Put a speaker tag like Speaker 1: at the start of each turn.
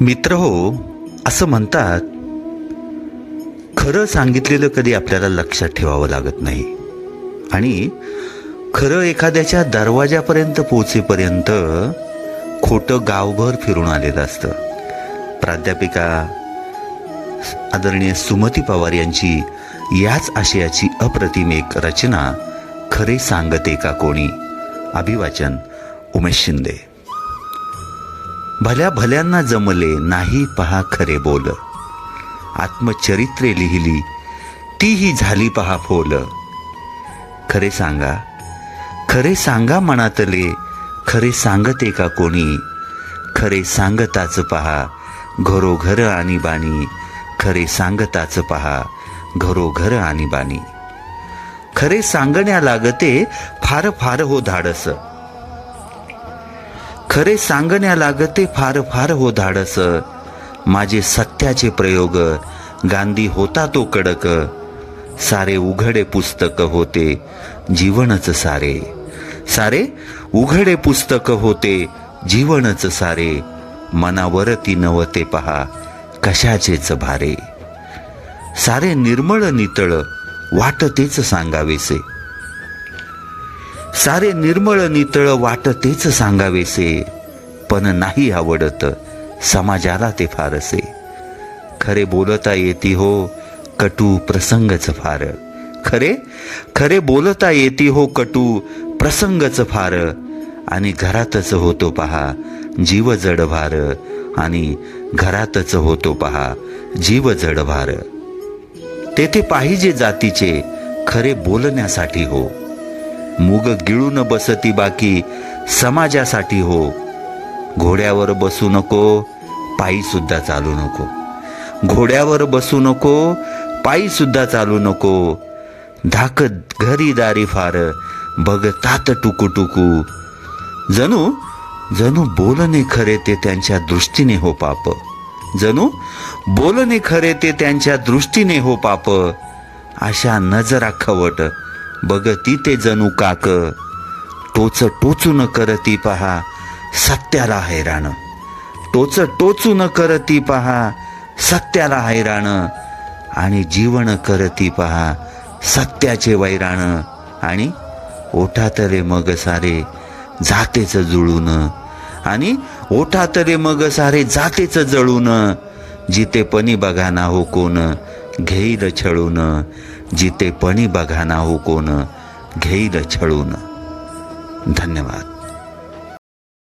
Speaker 1: मित्र हो असं म्हणतात. खरं सांगितलेलं कधी आपल्याला लक्षात ठेवावं लागत नाही. आणि खरं एखाद्याच्या दरवाजापर्यंत पोचेपर्यंत खोटं गावभर फिरून आलेलं असतं. प्राध्यापिका आदरणीय सुमती पवार यांची याच आशयाची अप्रतिम एक रचना खरे सांगते का कोणी? अभिवाचन उमेश शिंदे. भल्या भल्यांना जमले नाही पहा खरे बोल. आत्मचरित्रे लिहिली तीही झाली पहा फोल. खरे सांगा खरे सांगा मनातले खरे सांगते का कोणी? खरे सांगताच पहा घरोघर आणि बाणी. खरे सांगताच पहा घरोघर आणि बाणी. खरे सांगण्या लागते फार फार हो धाडस. खरे सांगण्या लागते फार फार हो धाडस. माझे सत्याचे प्रयोग गांधी होता तो कडक. सारे उघडे पुस्तक होते जीवनच सारे. सारे उघडे पुस्तक होते जीवनच सारे. मनावरती नवते पहा कशाचेच भारे. सारे निर्मळ नितळ वाटतेच सांगावेसे. सारे निर्मळ नितळ वाटतेच सांगावेसे. पण नाही आवडत समाजाला ते फारसे. खरे बोलता येती हो कटू प्रसंगच फार. खरे? खरे बोलता येती हो कटू प्रसंगच फार. आणि घरातच होतो पहा जीव जड भार. आणि घरातच होतो पहा जीव जड भार. तेथे पाहिजे जातीचे खरे बोलण्यासाठी हो. मुग गिळून बसती बाकी समाजासाठी हो. घोड्यावर बसू नको पायी सुद्धा चालू नको. घोड्यावर बसू नको पायी सुद्धा चालू नको. धाक घरी दारी फार बघतात टुकू टुकू. जणू जणू बोलणे खरे ते त्यांच्या दृष्टीने हो पाप. जणू बोलणे खरे ते त्यांच्या दृष्टीने हो पाप. अशा नजरा खवट बघती ते जणू काक. टोच टोचून करती पहा सत्याला हैराण. टोच टोचून करती पहा सत्याला हैराण. आणि जीवन करती पहा सत्याचे वैराण. आणि ओठातले मग सारे जातेच जुळून. आणि ओठातले मग सारे जातेच जळून. जिथे पणी बघाना हो कोण घेईल छळून. जिथे पणी बघाना हो कोण घेईल छळून. धन्यवाद.